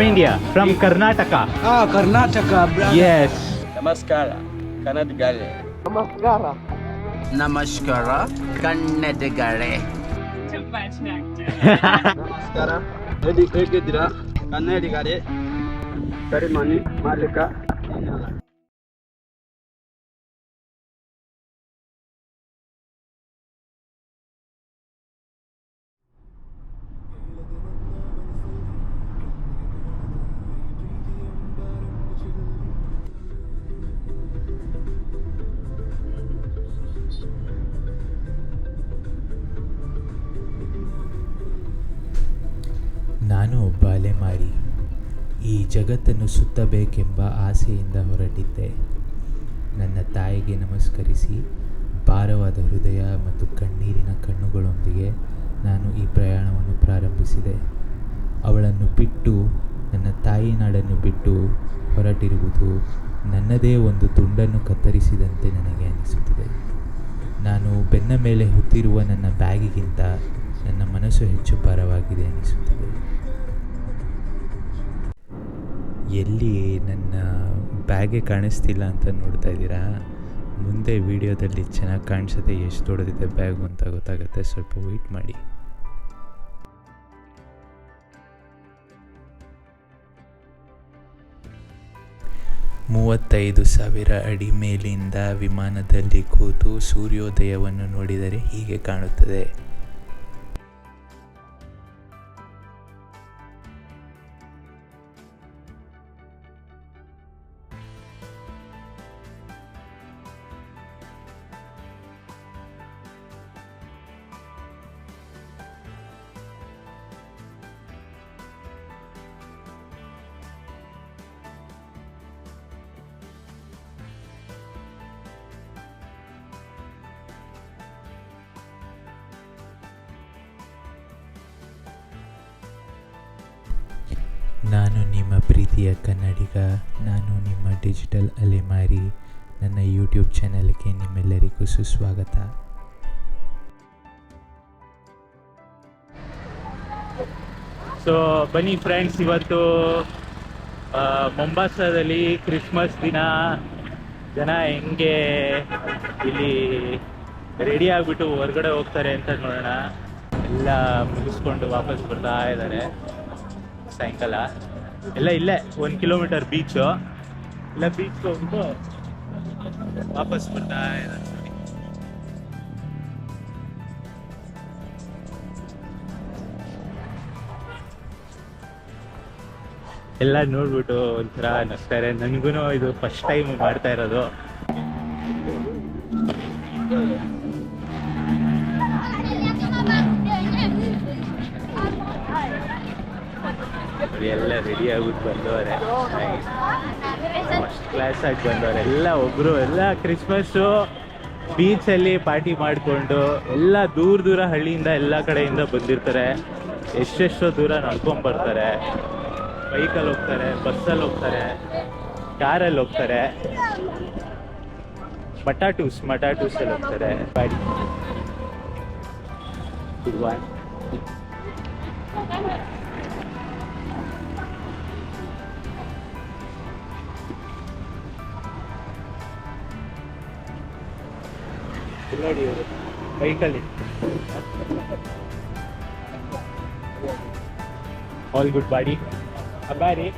From India from Karnataka Ah, Karnataka, brother. Yes ನಮಸ್ಕಾರ Namaskara. ನಮಸ್ಕಾರ ಕನ್ನಡಿಗರೇ ನಮಸ್ಕಾರ ಹೇಳಿ ಹೇಗಿದ್ದೀರಾ ಕನ್ನಡಿಗರೇ ಸರಿ ಮನಿ ಮಾಲೀಕ ಜಗತ್ತನ್ನು ಸುತ್ತಬೇಕೆಂಬ ಆಸೆಯಿಂದ ಹೊರಟಿದ್ದೆ. ನನ್ನ ತಾಯಿಗೆ ನಮಸ್ಕರಿಸಿ, ಭಾರವಾದ ಹೃದಯ ಮತ್ತು ಕಣ್ಣೀರಿನ ಕಣ್ಣುಗಳೊಂದಿಗೆ ನಾನು ಈ ಪ್ರಯಾಣವನ್ನು ಪ್ರಾರಂಭಿಸಿದೆ. ಅವಳನ್ನು ಬಿಟ್ಟು, ನನ್ನ ತಾಯಿ ನಾಡನ್ನು ಬಿಟ್ಟು ಹೊರಟಿರುವುದು ನನ್ನದೇ ಒಂದು ತುಂಡನ್ನು ಕತ್ತರಿಸಿದಂತೆ ನನಗೆ ಅನಿಸುತ್ತಿದೆ. ನಾನು ಬೆನ್ನ ಮೇಲೆ ಹೊತ್ತಿರುವ ನನ್ನ ಬ್ಯಾಗಿಗಿಂತ ನನ್ನ ಮನಸ್ಸು ಹೆಚ್ಚು ಭಾರವಾಗಿದೆ ಅನಿಸುತ್ತಿದೆ. ಎಲ್ಲಿ ನನ್ನ ಬ್ಯಾಗೆ ಕಾಣಿಸ್ತಿಲ್ಲ ಅಂತ ನೋಡ್ತಾ ಇದ್ದೀರಾ? ಮುಂದೆ ವಿಡಿಯೋದಲ್ಲಿ ಚೆನ್ನಾಗಿ ಕಾಣಿಸುತ್ತೆ ಎಷ್ಟು ದೊಡ್ಡದಿದೆ ಬ್ಯಾಗು ಅಂತ ಗೊತ್ತಾಗುತ್ತೆ. ಸ್ವಲ್ಪ ವೆಯ್ಟ್ ಮಾಡಿ. ಮೂವತ್ತೈದು ಸಾವಿರ ಅಡಿ ಮೇಲಿಂದ ವಿಮಾನದಲ್ಲಿ ಕೂತು ಸೂರ್ಯೋದಯವನ್ನು ನೋಡಿದರೆ ಹೀಗೆ ಕಾಣುತ್ತದೆ. ನಾನು ನಿಮ್ಮ ಪ್ರೀತಿಯ ಕನ್ನಡಿಗ, ನಾನು ನಿಮ್ಮ ಡಿಜಿಟಲ್ ಅಲೆಮಾರಿ. ನನ್ನ ಯೂಟ್ಯೂಬ್ ಚಾನಲ್ಗೆ ನಿಮ್ಮೆಲ್ಲರಿಗೂ ಸುಸ್ವಾಗತ. ಸೊ ಬನ್ನಿ ಫ್ರೆಂಡ್ಸ್ ಇವತ್ತು ಮೊಂಬಾಸದಲ್ಲಿ ಕ್ರಿಸ್ಮಸ್ ದಿನ. ಜನ ಹೆಂಗೆ ಇಲ್ಲಿ ರೆಡಿ ಆಗಿಬಿಟ್ಟು ಹೊರಗಡೆ ಹೋಗ್ತಾರೆ ಅಂತ ನೋಡೋಣ. ಎಲ್ಲ ಮುಗಿಸ್ಕೊಂಡು ವಾಪಸ್ ಬರ್ತಾ ಇದ್ದಾರೆ. ಸಾಯಂಕಾಲ? ಎಲ್ಲ ಇಲ್ಲೇ, ಒಂದು ಕಿಲೋಮೀಟರ್ ಬೀಚು ಇಲ್ಲ ಬೀಚ್ ಹೋಗ್ಬಿಟ್ಟು ವಾಪಸ್ ಬರ್ತಾ ಎಲ್ಲ ನೋಡ್ಬಿಟ್ಟು ಒಂಥರ ನಗ್ತಾರೆ ನನಗೂ ಇದು ಫಸ್ಟ್ ಟೈಮ್ ಮಾಡ್ತಾ ಇರೋದು. ಎಲ್ಲ ರೆಡಿ ಆಗ್ಬಿಟ್ಟು ಬಂದವರೆ. ಫಸ್ಟ್ ಕ್ಲಾಸ್ ಆಗಿ ಬಂದವ್ರೆ. ಎಲ್ಲ ಒಬ್ರು, ಎಲ್ಲ ಕ್ರಿಸ್ಮಸ್ಸು ಬೀಚಲ್ಲಿ ಪಾರ್ಟಿ ಮಾಡಿಕೊಂಡು, ಎಲ್ಲ ದೂರ ದೂರ ಹಳ್ಳಿಯಿಂದ ಎಲ್ಲ ಕಡೆಯಿಂದ ಬಂದಿರ್ತಾರೆ. ಎಷ್ಟೆಷ್ಟೋ ದೂರ ನಡ್ಕೊಂಡ್ ಬರ್ತಾರೆ. ಬೈಕಲ್ಲಿ ಹೋಗ್ತಾರೆ ಬಸ್ಸಲ್ಲಿ ಹೋಗ್ತಾರೆ ಕಾರಲ್ಲಿ ಹೋಗ್ತಾರೆ. ಮಟಾಟೂಸ್ ಮಟಾಟೂಸಲ್ಲಿ ಹೋಗ್ತಾರೆ. ಗಾಡಿ ನೋಡಿ ಬೈಕಲ್ಲಿ. ಆಲ್ ಗುಡ್ ಬಾಡಿ ಬಾರಿ.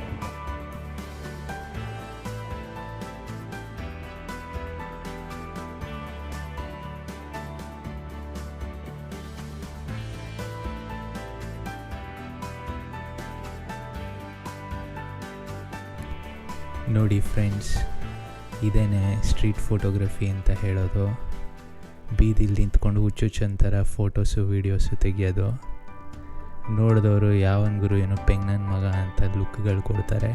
ನೋಡಿ ಫ್ರೆಂಡ್ಸ್ ಇದೇನೆ ಸ್ಟ್ರೀಟ್ ಫೋಟೋಗ್ರಫಿ ಅಂತ ಹೇಳೋದು. ಬೀದಿಲಿ ನಿಂತ್ಕೊಂಡು ಹುಚ್ಚುಚ್ಚಂತರ ಫೋಟೋಸು, ವೀಡಿಯೋಸು ತೆಗಿಯೋದು. ನೋಡಿದವರು ಯಾವನ್ ಗುರು, ಏನೋ ಪೆಂಗ್ನನ್ ಮಗ ಅಂತ ಲುಕ್ಗಳು ಕೊಡ್ತಾರೆ.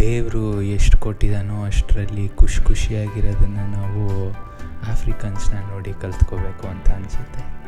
ದೇವರು ಎಷ್ಟು ಕೊಟ್ಟಿದ್ದಾನೋ ಅಷ್ಟರಲ್ಲಿ ಖುಷಿ ಖುಷಿಯಾಗಿರೋದನ್ನು ನಾವು ಆಫ್ರಿಕನ್ಸ್ನ ನೋಡಿ ಕಲ್ತ್ಕೋಬೇಕು ಅಂತ ಅನಿಸುತ್ತೆ.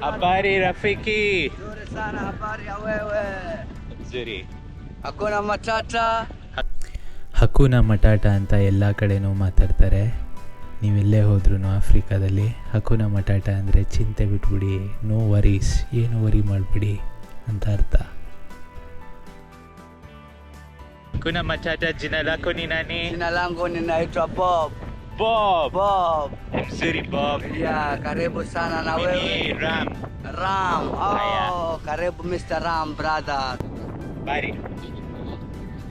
Habari Rafiqi Nzuri sana habari ya wewe. Nzuri. Hakuna matata. Hakuna ಅಂತ ಎಲ್ಲ ಕಡೆನೂ ಮಾತಾಡ್ತಾರೆ ನೀವು ನೀವೆಲ್ಲೇ ಹೋದ್ರೂ ಆಫ್ರಿಕಾದಲ್ಲಿ ಹಕುನ ಮಟಾಟ ಅಂದರೆ ಚಿಂತೆ ಬಿಟ್ಬಿಡಿ ನೋ ವರೀಸ್ ಏನು ವರಿ ಮಾಡಿಬಿಡಿ ಅಂತ ಅರ್ಥ ಹಕುನ ಮಟಾಟ ಜಿನ ಲಾಕು ನೀನಾನಿ ಜಿನ ಲಾಂಗು ನಿನ್ನ ಐಟ್ರಪ್ಪ Bob. Bob. Mzuri Bob. Ya, karibu sana na Mimi wewe. Ram. Ram. Oh, Aya. karibu Mr. Ram, brother. Bari.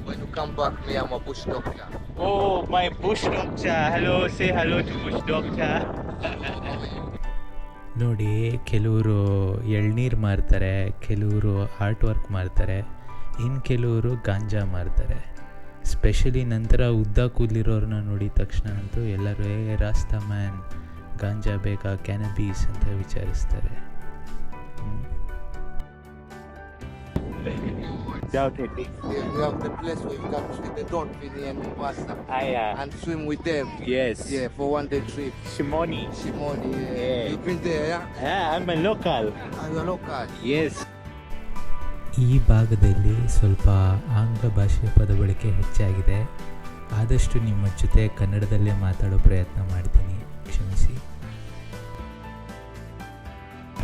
When you come back, me, I'm a bush doctor. Oh, my bush doctor. Hello, say hello to bush doctor. ನೋಡಿ ಕೆಲವರು ಎಳ್ನೀರು ಮಾರ್ತಾರೆ ಕೆಲವರು art work ಮಾಡ್ತಾರೆ ಇನ್ನು ಕೆಲವರು ಗಾಂಜಾ ಮಾರ್ತಾರೆ specially ನಂತರ ಉದ್ದ ಕೂದಲಿರೋರನ್ನ ನೋಡಿದ ತಕ್ಷಣ ಅಂತೂ ಎಲ್ಲರೂ ಏ ರಾಸ್ತ ಮ್ಯಾನ್ ಗಾಂಜಾ ಬೇಗ ಕ್ಯಾನಬೀಸ್ ಅಂತ ವಿಚಾರಿಸ್ತಾರೆ. ಆಫ್ ಈ ಭಾಗದಲ್ಲಿ ಸ್ವಲ್ಪ ಆಂಗ್ಲ ಭಾಷೆಯ ಪದಬಳಕೆ ಹೆಚ್ಚಾಗಿದೆ. ಆದಷ್ಟು ನಿಮ್ಮ ಜೊತೆ ಕನ್ನಡದಲ್ಲೇ ಮಾತಾಡೋ ಪ್ರಯತ್ನ ಮಾಡ್ತೀನಿ. ಕ್ಷಮಿಸಿ.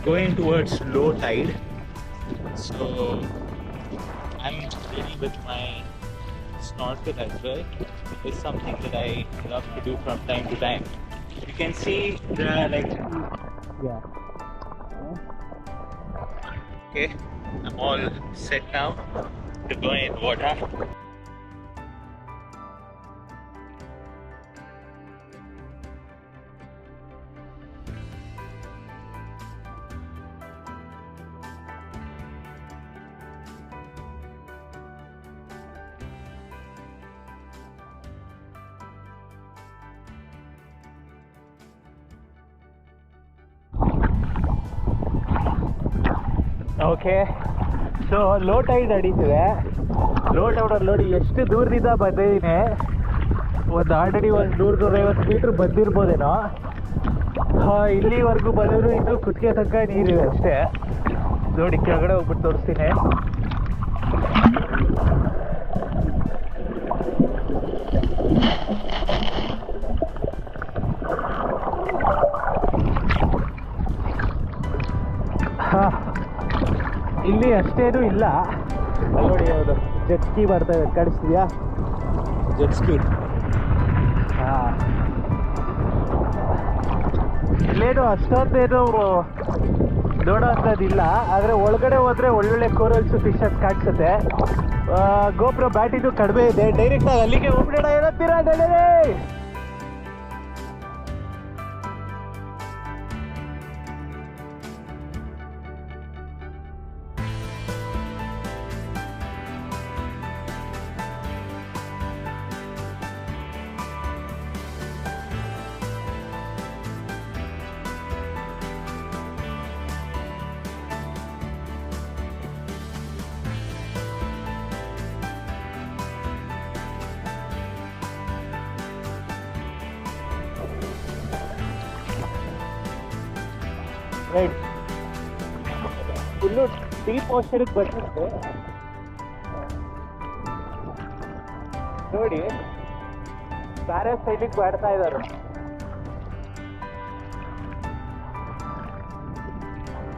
Going towards low tide so I stay with my snot is something that I love to do from time to time you can see like okay I'm all set now to go in water. Okay so low tide ನಡೀತಿದೆ. Low ಟೈಡಲ್ಲಿ ನೋಡಿ ಎಷ್ಟು ದೂರದಿಂದ ಬಂದಿದ್ದೀನಿ. ಒಂದು already ಒಂದು ನೂರು ನೂರೈವತ್ತು ಮೀಟ್ರ್ ಬಂದಿರ್ಬೋದೇನೋ. ಇಲ್ಲಿವರೆಗೂ ಬಂದರೂ ಇನ್ನೂ ಕುತ್ತಿಗೆ ತನಕ ನೀರಿದೆ ಅಷ್ಟೇ. ನೋಡಿ, ಕೆಳಗಡೆ ಹೋಗ್ಬಿಟ್ಟು ತೋರಿಸ್ತೀನಿ. ಅಷ್ಟೇನು ಇಲ್ಲ. ನೋಡಿ ಹೌದು. ಜೆಟ್ ಸ್ಕೀ ಬರ್ತಾ ಇದೆ. ಕಾಣಿಸ್ತಿದ್ಯಾ ಜೆಟ್ ಸ್ಕೀ ಹಾಂ. ಇಲ್ಲೇನು ಅಷ್ಟೊಂದೇನು ನೋಡೋ ಅಂಥದ್ದಿಲ್ಲ ಆದರೆ ಒಳಗಡೆ ಹೋದ್ರೆ ಒಳ್ಳೊಳ್ಳೆ ಕೋರಲ್ಸು ಫಿಶಸ್ ಕಾಣಿಸುತ್ತೆ. ಗೋಪುರ ಬ್ಯಾಟಿದು ಕಡಿಮೆ ಇದೆ. ಡೈರೆಕ್ಟಾಗಿ ಅಲ್ಲಿಗೆ ಹೋಗ್ಬಿಡೋಣ. ಏನಂತೀರಾ ಓಷನ್ಗೆ ಬಂದಿತ್ತು ನೋಡಿ. ಪ್ಯಾರಾಸೈಲಿಂಗ್ ಮಾಡ್ತಾ ಇದ್ದಾರೆ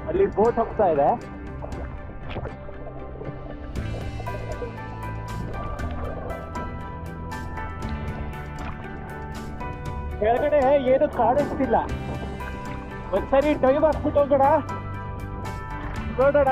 ಅಲ್ಲಿ ಬೋಟ್ ಹೋಗ್ತಾ ಇದೆ. ಕೆಳಗಡೆ ಏನು ಕಾಣಿಸ್ತಿಲ್ಲ. ಒಂದ್ಸರಿ ಡೈವ್ ಹಾಕ್ಬಿಟ್ಟು ಹೋಗೋಣ. ನೋಡೋಣ.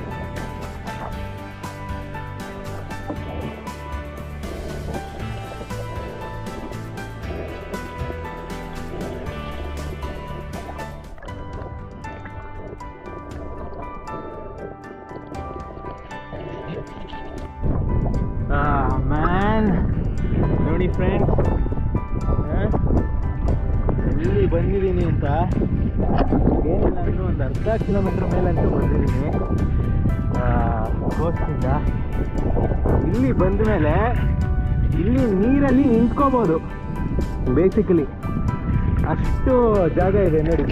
ಬೇಸಿಕಲಿ ಅಷ್ಟು ಜಾಗ ಇದೆ ನೋಡಿ.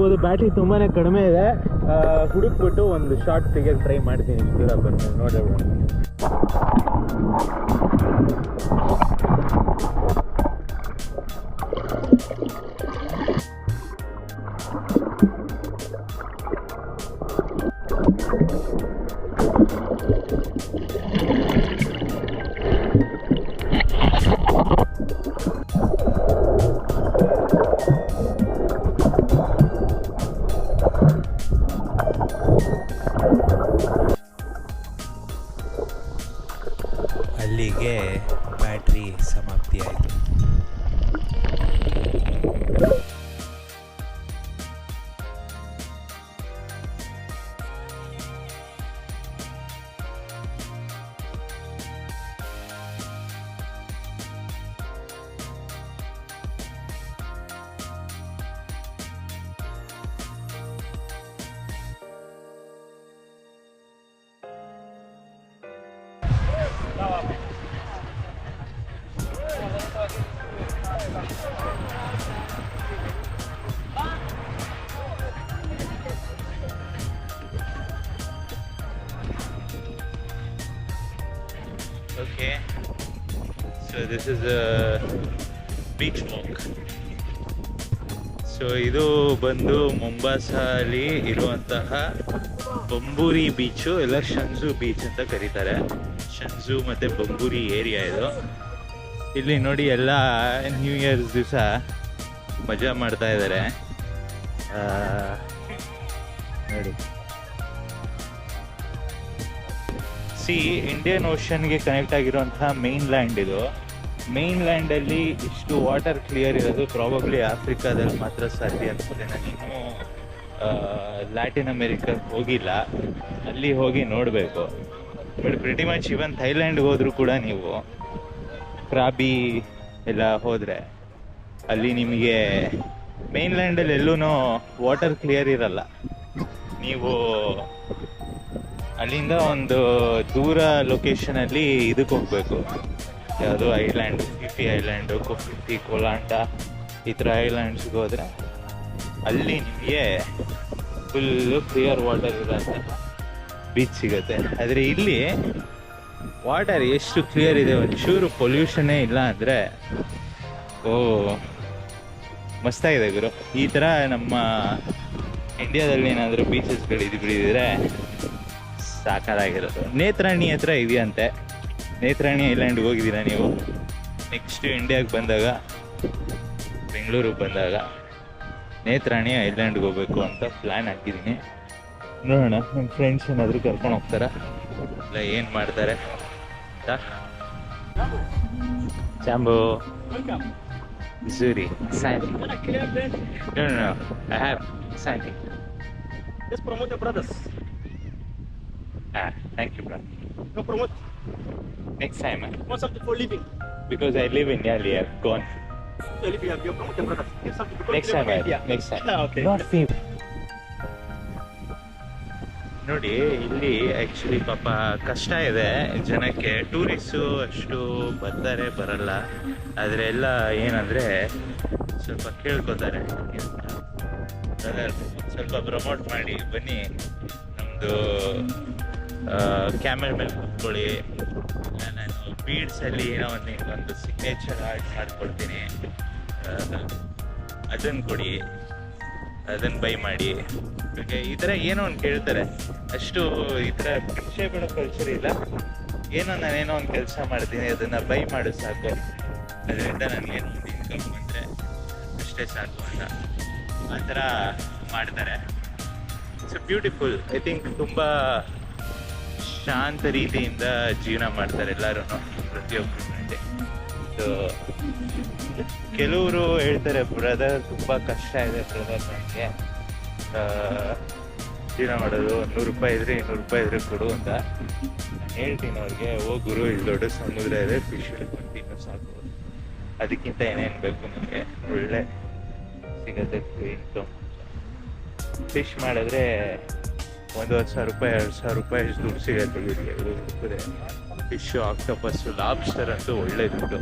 ಸಿಗ್ಬೋದು ಬ್ಯಾಟ್ರಿ ತುಂಬಾ ಕಡಿಮೆ ಇದೆ. ಹುಡುಕ್ಬಿಟ್ಟು ಒಂದು ಶಾರ್ಟ್ ತೆಗೆಯಲು ಟ್ರೈ ಮಾಡ್ತೀನಿ. ದೂರ ಬಂದು ನೋಡೋಣ okay so this is beach walk so ಇದು ಬಂದು ಮುಂಬಾಸಲ್ಲಿ ಇರುವಂತಹ ಬಂಬೂರಿ ಬೀಚು ಇಲ್ಲ ಬೀಚ್ ಅಂತ ಕರೀತಾರೆ. ಶಂಜು ಮತ್ತು ಬಂಗೂರಿ ಏರಿಯಾ ಇದು. ಇಲ್ಲಿ ನೋಡಿ ಎಲ್ಲ ನ್ಯೂ ಇಯರ್ಸ್ ದಿವಸ ಮಜಾ ಮಾಡ್ತಾ ಇದ್ದಾರೆ ನೋಡಿ. ಸಿ ಇಂಡಿಯನ್ ಓಷನ್ಗೆ ಕನೆಕ್ಟ್ ಆಗಿರುವಂತಹ ಮೇನ್ ಲ್ಯಾಂಡ್ ಇದು. ಮೇನ್ ಲ್ಯಾಂಡಲ್ಲಿ ಇಷ್ಟು ವಾಟರ್ ಕ್ಲಿಯರ್ ಇರೋದು ಪ್ರಾಬಬ್ಲಿ ಆಫ್ರಿಕಾದಲ್ಲಿ ಮಾತ್ರ ಸಾಧ್ಯ ಅನ್ಸುತ್ತೆ. ನಾನಿನ್ನೂ ಲ್ಯಾಟಿನ್ ಅಮೇರಿಕಾಗೆ ಹೋಗಿಲ್ಲ. ಅಲ್ಲಿ ಹೋಗಿ ನೋಡಬೇಕು. ಬಟ್ ಪ್ರಿಟಿ ಮಚ್ ಇವನ್ ಥೈಲ್ಯಾಂಡ್ಗೆ ಹೋದರೂ ಕೂಡ ನೀವು ಕ್ರಾಬಿ ಎಲ್ಲ ಹೋದರೆ, ಅಲ್ಲಿ ನಿಮಗೆ ಮೇನ್ಲ್ಯಾಂಡಲ್ಲಿ ಎಲ್ಲೂ ವಾಟರ್ ಕ್ಲಿಯರ್ ಇರಲ್ಲ. ನೀವು ಅಲ್ಲಿಂದ ಒಂದು ದೂರ ಲೊಕೇಶನಲ್ಲಿ ಇದಕ್ಕೆ ಹೋಗಬೇಕು. ಯಾವುದು ಐಲ್ಯಾಂಡ್ ಫಿಫಿ ಐಲ್ಯಾಂಡು ಕೊಫಿಫಿ ಕೋಲಾಂಡ ಈ ಥರ ಐಲ್ಯಾಂಡ್ಸ್ಗೆ ಹೋದರೆ ಅಲ್ಲಿ ನಿಮಗೆ ಫುಲ್ಲು ಕ್ಲಿಯರ್ ವಾಟರ್ ಇರೋಂಥ ಬೀಚ್ ಸಿಗುತ್ತೆ. ಆದರೆ ಇಲ್ಲಿ ವಾಟರ್ ಎಷ್ಟು ಕ್ಲಿಯರ್ ಇದೆ, ಒಂಚೂರು ಪೊಲ್ಯೂಷನೇ ಇಲ್ಲ ಅಂದರೆ, ಓ ಮಸ್ತಾಗಿದೆ ಗುರು. ಈ ಥರ ನಮ್ಮ ಇಂಡಿಯಾದಲ್ಲಿ ಏನಾದರೂ ಬೀಚಸ್ಗಳು ಇದು ಬಿಡಿದ್ರೆ ಸಾಕಾಗಿರೋದು ನೇತ್ರಾಣಿ ಹತ್ರ ಇದೆಯಂತೆ. ನೇತ್ರಾಣಿ ಐಲ್ಯಾಂಡ್ಗೆ ಹೋಗಿದ್ದೀರಾ ನೀವು? ನೆಕ್ಸ್ಟ್ ಇಂಡಿಯಾಗೆ ಬಂದಾಗ ಬೆಂಗಳೂರಿಗೆ ಬಂದಾಗ, ನೇತ್ರಾಣಿ ಐಲ್ಯಾಂಡ್ಗೆ ಹೋಗ್ಬೇಕು ಅಂತ ಪ್ಲ್ಯಾನ್ ಹಾಕಿದ್ದೀನಿ. ನೋಡೋಣ ನನ್ನ ಫ್ರೆಂಡ್ಸ್ ಏನಾದ್ರೂ ಕರ್ಕೊಂಡು ಹೋಗ್ತಾರ? ಇಲ್ಲ ಏನು ಮಾಡ್ತಾರಾ? ಜಾಂಬೋ ಜಾಂಬೋ ಬಿಸುರಿ ಸೈ no no I have brothers ah thank you brother no Pramod next time um so thank for living because I live in year here go on ಎಲ್ಲಿ we have yo next time next time not feel ನೋಡಿ, ಇಲ್ಲಿ actually ಪಾಪ ಕಷ್ಟ ಇದೆ. ಜನಕ್ಕೆ tourist ಅಷ್ಟು ಬರ್ತಾರೆ, ಬರಲ್ಲ. ಆದರೆ ಎಲ್ಲ ಏನಂದರೆ ಸ್ವಲ್ಪ ಕೇಳ್ಕೊತಾರೆ. ಸ್ವಲ್ಪ ಪ್ರಮೋಟ್ ಮಾಡಿ, ಬನ್ನಿ. ನಮ್ಮದು ಕ್ಯಾಮೆರಾ ಮೇಲೆ ಕೂತ್ಕೊಳ್ಳಿ. ನಾನು ಬೀಡ್ಸಲ್ಲಿ ಏನೋ ಒಂದು ಒಂದು ಸಿಗ್ನೇಚರ್ ಆರ್ಟ್ ಮಾಡಿಕೊಡ್ತೀನಿ ಅದನ್ನು ಕೊಡಿ. ಅದನ್ನು ಬೈ ಮಾಡಿ. ಈ ಥರ ಏನೋ ಒಂದು ಕೇಳ್ತಾರೆ. ಅಷ್ಟು ಈ ಥರ ಭಿಕ್ಷೆ ಬಿಡೋ ಕಲ್ಚರ್ ಇಲ್ಲ. ಏನೋ ನಾನೇನೋ ಒಂದು ಕೆಲಸ ಮಾಡ್ತೀನಿ, ಅದನ್ನು ಬೈ ಮಾಡು ಸಾಕು. ಅದರಿಂದ ನನಗೇನೋ ಒಂದು ಇನ್ಕಮ್ ಬಂದರೆ ಅಷ್ಟೇ ಸಾಕು ಅಂತ ಆ ಥರ ಮಾಡ್ತಾರೆ. ಇಟ್ಸ್ ಬ್ಯೂಟಿಫುಲ್ ಐ ಥಿಂಕ್ ತುಂಬ ಶಾಂತ ರೀತಿಯಿಂದ ಜೀವನ ಮಾಡ್ತಾರೆ ಎಲ್ಲರೂ ಪ್ರತಿಯೊಬ್ಬರು ಸೊ ಕೆಲವರು ಹೇಳ್ತಾರೆ, ಬ್ರದರ್, ತುಂಬಾ ಕಷ್ಟ ಇದೆ ಬ್ರದರ್ ನನಗೆ ಜೀವನ ಮಾಡೋದು ನೂರು ರೂಪಾಯಿ ಇದ್ರೆ ಇನ್ನೂರು ರೂಪಾಯಿ ಇದ್ರೆ ಕೊಡು ಅಂತ. ಹೇಳ್ತೀನಿ ಅವ್ರಿಗೆ, ಓ ಗುರು, ಇಲ್ಲಿ ದೊಡ್ಡ ಸಮುದ್ರ ಇದೆ ಫಿಶ್ ಹಿಡ್ಕೊಂಡು ಸಾಕು. ಅದಕ್ಕಿಂತ ಏನೇನು ಬೇಕು ನನಗೆ ಒಳ್ಳೆ ಸಿಗತ್ತೆ ಇನ್ಕಮ್ ಫಿಶ್ ಮಾಡಿದ್ರೆ ಒಂದೂವರೆ ಸಾವಿರ ರೂಪಾಯಿ, ಎರಡು ಸಾವಿರ ರೂಪಾಯಿ ದುಡ್ಡು ಸಿಗತ್ತೆ ಇವರಿಗೆ ಫಿಶ್ ಆಕ್ಟೋಪಸ್ಸು ಲಾಬ್ಸ್ಟರ್ ಅಂತೂ ಒಳ್ಳೆ ದುಡ್ಡು.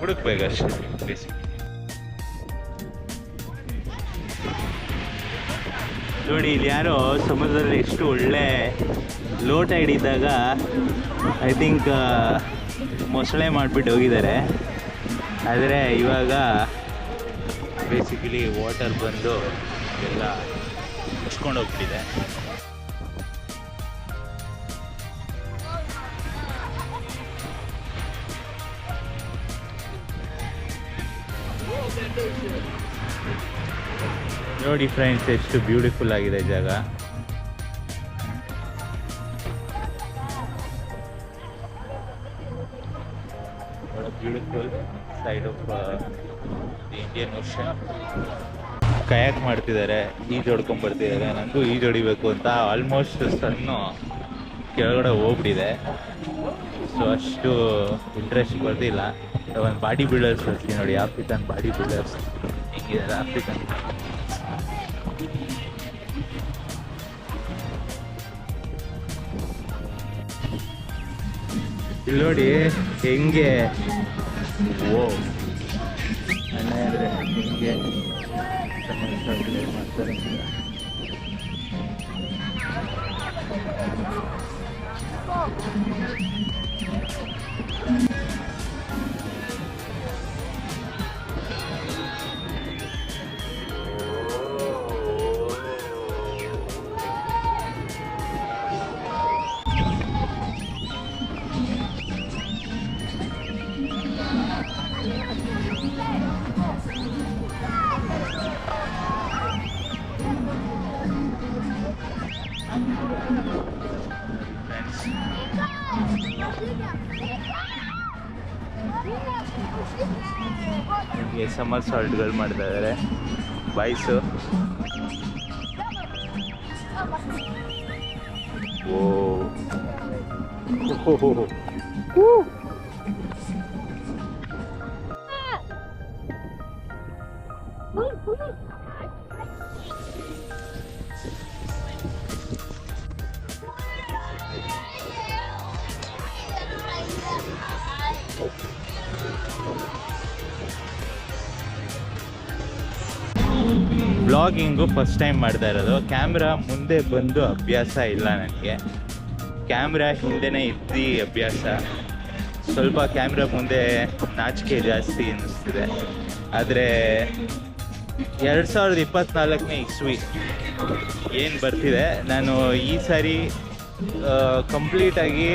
ಹುಡುಕ್ಬೇಕಷ್ಟೇ ಬೇಸಿಕ್ ನೋಡಿ, ಇಲ್ಲಿ ಯಾರೋ ಸಮುದ್ರದಲ್ಲಿ ಎಷ್ಟು ಒಳ್ಳೆ ಲೋಟ ಇದ್ದಾಗ ಐ ಥಿಂಕ್ ಮೊಸಳೆ ಮಾಡಿಬಿಟ್ಟು ಹೋಗಿದ್ದಾರೆ. ಆದರೆ ಇವಾಗ ಬೇಸಿಕಲಿ ವಾಟರ್ ಬಂದು ಎಲ್ಲ ಮುಚ್ಕೊಂಡು ಹೋಗ್ಬಿಟ್ಟಿದೆ ನೋಡಿ ಫ್ರೆಂಡ್ಸ್ ಎಷ್ಟು ಬ್ಯೂಟಿಫುಲ್ ಆಗಿದೆ ಜಾಗ. Beautiful side of Indian ocean kayak ಮಾಡ್ತಿದ್ದಾರೆ, ಈಜು ಹೊಡ್ಕೊಂಡ್ ಬರ್ತಿದ್ದಾರೆ. ನನಗೂ ಈಜು ಹೊಡಿಬೇಕು ಅಂತ ಆಲ್ಮೋಸ್ಟ್ ಸಣ್ಣ ಕೆಳಗಡೆ ಹೋಗ್ಬಿಟ್ಟಿದೆ. ಸೊ ಅಷ್ಟು ಇಂಟ್ರೆಸ್ಟ್ ಬರ್ತಿಲ್ಲ ಒಂದು ಬಾಡಿ ಬಿಲ್ಡರ್ಸ್ ಬರ್ತೀನಿ ನೋಡಿ ಆಫ್ರಿಕನ್ ಬಾಡಿ ಬಿಲ್ಡರ್ಸ್ ಹೆಂಗಿದ್ದಾರೆ ಆಫ್ರಿಕನ್ ಇಲ್ಲಿ ನೋಡಿ ಹೆಂಗೆ? ಓ ಅಣ್ಣ ಅಂದರೆ ಹೆಂಗೆ? ಮಾಡ್ತಾರೆ ನಿಮಗೆ ಸಮರ್ ಸಾಲ್ಟ್ಗಳು ಮಾಡ್ತಾ ಇದ್ದಾರೆ ಬಾಯ್ಸು. ಓ. ಬ್ಲಾಗಿಂಗು ಫಸ್ಟ್ ಟೈಮ್ ಮಾಡ್ತಾ ಇರೋದು. ಕ್ಯಾಮ್ರಾ ಮುಂದೆ ಬಂದು ಅಭ್ಯಾಸ ಇಲ್ಲ ನನಗೆ. ಕ್ಯಾಮ್ರಾ ಹಿಂದೆನೇ ಇದ್ದಿ ಅಭ್ಯಾಸ. ಸ್ವಲ್ಪ ಕ್ಯಾಮ್ರಾ ಮುಂದೆ ನಾಚಿಕೆ ಜಾಸ್ತಿ ಅನ್ನಿಸ್ತಿದೆ ಆದರೆ ಎರಡು ಸಾವಿರದ ಇಪ್ಪತ್ತ್ನಾಲ್ಕನೇ ಇಸ್ವಿ ಏನು ಬರ್ತಿದೆ? ನಾನು ಈ ಸಾರಿ ಕಂಪ್ಲೀಟಾಗಿ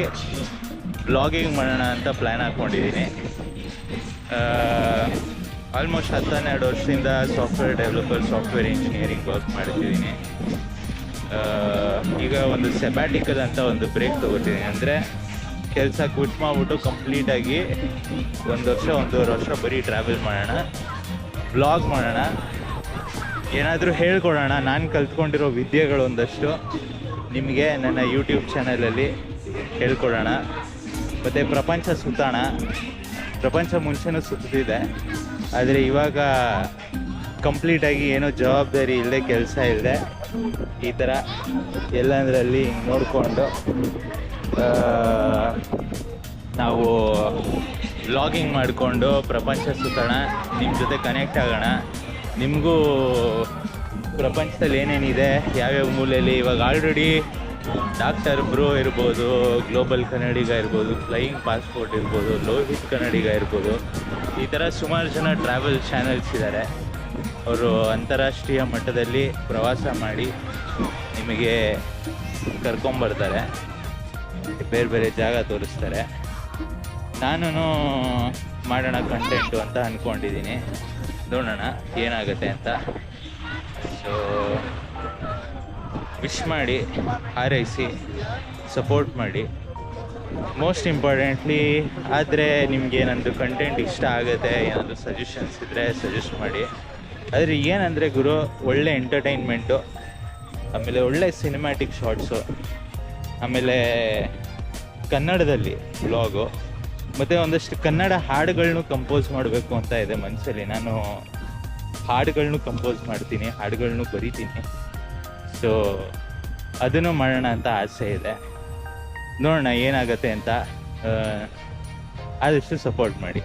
ಬ್ಲಾಗಿಂಗ್ ಮಾಡೋಣ ಅಂತ ಪ್ಲ್ಯಾನ್ ಹಾಕ್ಕೊಂಡಿದ್ದೀನಿ ಆಲ್ಮೋಸ್ಟ್ ಹತ್ತು ಹನ್ನೆರಡು ವರ್ಷದಿಂದ software developer software engineering work ಮಾಡ್ತಿದ್ದೀನಿ. ಈಗ ಒಂದು ಸೆಬ್ಯಾಟಿಕಲ್ ಅಂತ ಒಂದು ಬ್ರೇಕ್ ತೊಗೋತೀನಿ ಅಂದರೆ ಕೆಲಸ ಕ್ವಿಟ್ ಮಾಡಿಬಿಟ್ಟು ಕಂಪ್ಲೀಟಾಗಿ ಒಂದು ವರ್ಷ, ಒಂದೂವರೆ ವರ್ಷ ಬರೀ ಟ್ರಾವೆಲ್ ಮಾಡೋಣ ಬ್ಲಾಗ್ ಮಾಡೋಣ. ಏನಾದರೂ ಹೇಳ್ಕೊಡೋಣ. ನಾನು ಕಲ್ತ್ಕೊಂಡಿರೋ ವಿದ್ಯೆಗಳು ಒಂದಷ್ಟು ನಿಮಗೆ ನನ್ನ ಯೂಟ್ಯೂಬ್ ಚಾನಲಲ್ಲಿ ಹೇಳ್ಕೊಡೋಣ. ಮತ್ತು ಪ್ರಪಂಚ ಸುತ್ತೋಣ. ಪ್ರಪಂಚ ಮುಂಚೆನೂ ಸುತ್ತಿದೆ ಆದರೆ ಇವಾಗ ಕಂಪ್ಲೀಟಾಗಿ ಏನೋ ಜವಾಬ್ದಾರಿ ಇಲ್ಲದೆ ಕೆಲಸ ಇಲ್ಲದೆ ಈ ಥರ ಎಲ್ಲಂದ್ರಲ್ಲಿ ನೋಡಿಕೊಂಡು ನಾವು ವ್ಲಾಗಿಂಗ್ ಮಾಡಿಕೊಂಡು ಪ್ರಪಂಚ ಸುತ್ತೋಣ ನಿಮ್ಮ ಜೊತೆ ಕನೆಕ್ಟ್ ಆಗೋಣ. ನಿಮಗೂ ಪ್ರಪಂಚದಲ್ಲಿ ಏನೇನಿದೆ, ಯಾವ್ಯಾವ ಮೂಲೆಯಲ್ಲಿ ಇವಾಗ ಆಲ್ರೆಡಿ ಡಾಕ್ಟರ್ ಬ್ರೋ ಇರ್ಬೋದು, ಗ್ಲೋಬಲ್ ಕನ್ನಡಿಗ ಇರ್ಬೋದು, ಫ್ಲೈಯಿಂಗ್ ಪಾಸ್ಪೋರ್ಟ್ ಇರ್ಬೋದು, ಲೋಹಿತ್ ಕನ್ನಡಿಗ ಇರ್ಬೋದು, ಈ ಥರ ಸುಮಾರು ಜನ ಟ್ರಾವೆಲ್ ಚಾನೆಲ್ಸ್ ಇದ್ದಾರೆ ಅವರು ಅಂತಾರಾಷ್ಟ್ರೀಯ ಮಟ್ಟದಲ್ಲಿ ಪ್ರವಾಸ ಮಾಡಿ ನಿಮಗೆ ಕರ್ಕೊಂಬರ್ತಾರೆ. ಬೇರೆ ಬೇರೆ ಜಾಗ ತೋರಿಸ್ತಾರೆ. ನಾನು ಮಾಡೋಣ ಕಂಟೆಂಟು ಅಂತ ಅಂದ್ಕೊಂಡಿದ್ದೀನಿ ನೋಡೋಣ ಏನಾಗುತ್ತೆ ಅಂತ. ಸೊ ವಿಶ್ ಮಾಡಿ, ಹಾರೈಸಿ, ಸಪೋರ್ಟ್ ಮಾಡಿ. ಮೋಸ್ಟ್ ಇಂಪಾರ್ಟೆಂಟ್ಲಿ ಆದರೆ ನಿಮಗೆ ನನ್ನದು ಕಂಟೆಂಟ್ ಇಷ್ಟ ಆಗುತ್ತೆ, ಏನಾದರೂ ಸಜೆಷನ್ಸ್ ಇದ್ದರೆ ಸಜೆಸ್ಟ್ ಮಾಡಿ. ಆದರೆ ಏನಂದರೆ ಗುರು, ಒಳ್ಳೆ ಎಂಟರ್ಟೈನ್ಮೆಂಟು ಆಮೇಲೆ ಒಳ್ಳೆ ಸಿನಿಮ್ಯಾಟಿಕ್ ಶಾರ್ಟ್ಸು ಆಮೇಲೆ ಕನ್ನಡದಲ್ಲಿ ಬ್ಲಾಗು ಮತ್ತು ಒಂದಷ್ಟು ಕನ್ನಡ ಹಾಡುಗಳನ್ನೂ ಕಂಪೋಸ್ ಮಾಡಬೇಕು ಅಂತ ಇದೆ ಮನಸ್ಸಲ್ಲಿ ನಾನು ಹಾಡುಗಳನ್ನು ಕಂಪೋಸ್ ಮಾಡ್ತೀನಿ ಹಾಡುಗಳನ್ನು ಬರಿತೀನಿ. ಸೊ ಅದನ್ನು ಮಾಡೋಣ ಅಂತ ಆಸೆ ಇದೆ. ನೋಡೋಣ ಏನಾಗುತ್ತೆ ಅಂತ ಆದಷ್ಟು ಸಪೋರ್ಟ್ ಮಾಡಿ.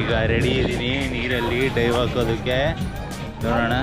ಈಗ ರೆಡಿ ಇದ್ದೀನಿ ನೀರಲ್ಲಿ ಡೈವ್ ಹಾಕೋದಕ್ಕೆ. ನೋಡೋಣ.